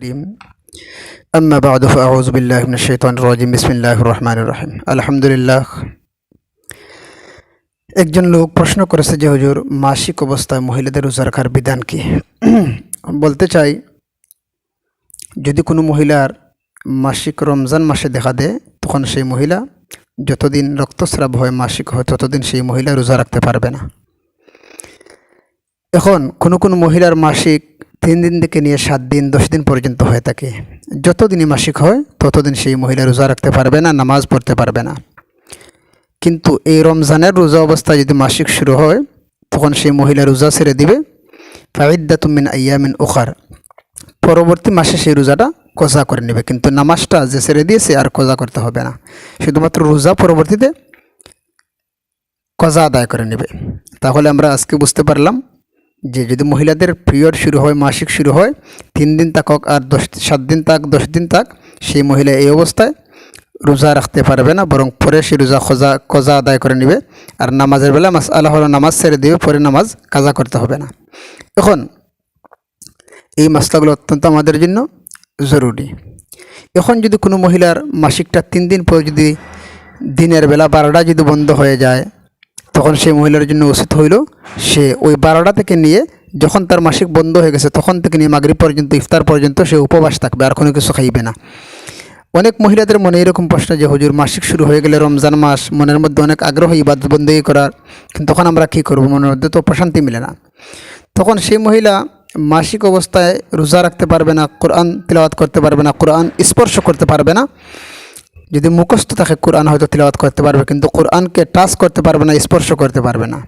الكريم أما بعد فأعوذ بالله من الشيطان الرجيم بسم الله الرحمن الرحيم الحمد لله একজন লোক প্রশ্ন করেছে যে হুজুর মাসিক অবস্থায় মহিলাদের রোজা রাখার বিধান কি বলতে চাই যদি কোনো মহিলার মাসিক রমজান মাসে দেখা দেয় তখন সেই মহিলা যতদিন রক্তস্রাব হয় মাসিক হয় ততদিন সেই মহিলা রোজা রাখতে পারবে না এখন কোনো কোনো মহিলার মাসিক তিন দিন থেকে নিয়ে সাত দিন, দশ দিন পর্যন্ত হয়ে থাকে। যতদিনই মাসিক হয়, ততদিন সেই মহিলা রোজা রাখতে পারবে না, নামাজ পড়তে পারবে না। কিন্তু এই রমজানের রোজা অবস্থায় যদি মাসিক শুরু হয়, তখন সেই মহিলা রোজা ছেড়ে দিবে। ফাইদ্দাতুমিন আয়ামিন ওখার পরবর্তী মাসে সেই রোজাটা কজা করে নেবে। কিন্তু নামাজটা যে ছেড়ে দিয়েছে, আর কজা করতে হবে না। শুধুমাত্র রোজা পরবর্তীতে কজা আদায় করে নেবে। তাহলে আমরা আজকে বুঝতে পারলাম যে যদি মহিলাদের পিরিয়ড শুরু হয়, মাসিক শুরু হয়, তিন দিন থাকক আর দশ, সাত দিন তাক, দশ দিন তাক, সেই মহিলা এই অবস্থায় রোজা রাখতে পারবে না, বরং পরে সে রোজা খোজা কজা আদায় করে নেবে। আর নামাজের বেলা মাস, আল্লাহ নামাজ ছেড়ে দেবে পরে নামাজ কাজা করতে হবে না। এখন এই মাসলাগুলো অত্যন্ত আমাদের জন্য জরুরি। এখন যদি কোনো মহিলার মাসিকটা তিন দিন পর যদি দিনের বেলা বারোটা যদি বন্ধ হয়ে যায় তখন সেই মহিলার জন্য উচিত হইল। সে ওই বারোটা থেকে নিয়ে যখন তার মাসিক বন্ধ হয়ে গেছে, তখন থেকে নিয়ে মাগরিব পর্যন্ত, ইফতার পর্যন্ত সে উপবাস থাকবে, আর কোনো কিছু খাইবে না। অনেক মহিলাদের মনে এরকম প্রশ্ন যে, হুজুর, মাসিক শুরু হয়ে গেলে রমজান মাস, মনের মধ্যে অনেক আগ্রহ, ইবাদত বন্দী করার, কিন্তু তখন আমরা কী করব? মনের মধ্যে তো প্রশান্তি মিলে না। তখন সেই মহিলা মাসিক অবস্থায় রোজা রাখতে পারবে না, কোরআন তিলাওয়াত করতে পারবে না, কোরআন স্পর্শ করতে পারবে না। যদি মুখস্থ থাকে, কোরআন হয়তো তিলাওয়াত করতে পারবে, কিন্তু কোরআনকে টাচ করতে পারবে না, স্পর্শ করতে পারবে না।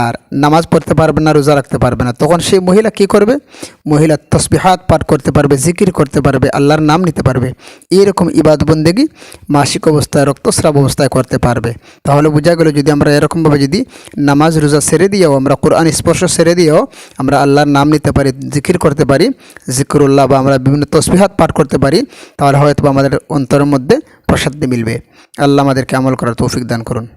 আর নামাজ পড়তে পারবে না, রোজা রাখতে পারবে না। তখন সেই মহিলা কি করবে? মহিলা তসবিহাত পাঠ করতে পারবে, জিকির করতে পারবে, আল্লাহর নাম নিতে পারবে। এইরকম ইবাদ বন্দেগি মাসিক অবস্থায়, রক্তস্রাব অবস্থায় করতে পারবে। তাহলে বোঝা গেল, যদি আমরা এরকমভাবে যদি নামাজ, রোজা সেরে দিয়েও, আমরা কোরআন স্পর্শ সেরে দিয়েও, আমরা আল্লাহর নাম নিতে পারি, জিকির করতে পারি, জিকিরুল্লাহ বা আমরা বিভিন্ন তসবিহাত পাঠ করতে পারি, তাহলে হয়তো আমাদের অন্তরের মধ্যে প্রসাদ মিলবে। আল্লাহ আমাদেরকে আমল করার তৌফিক দান করুন।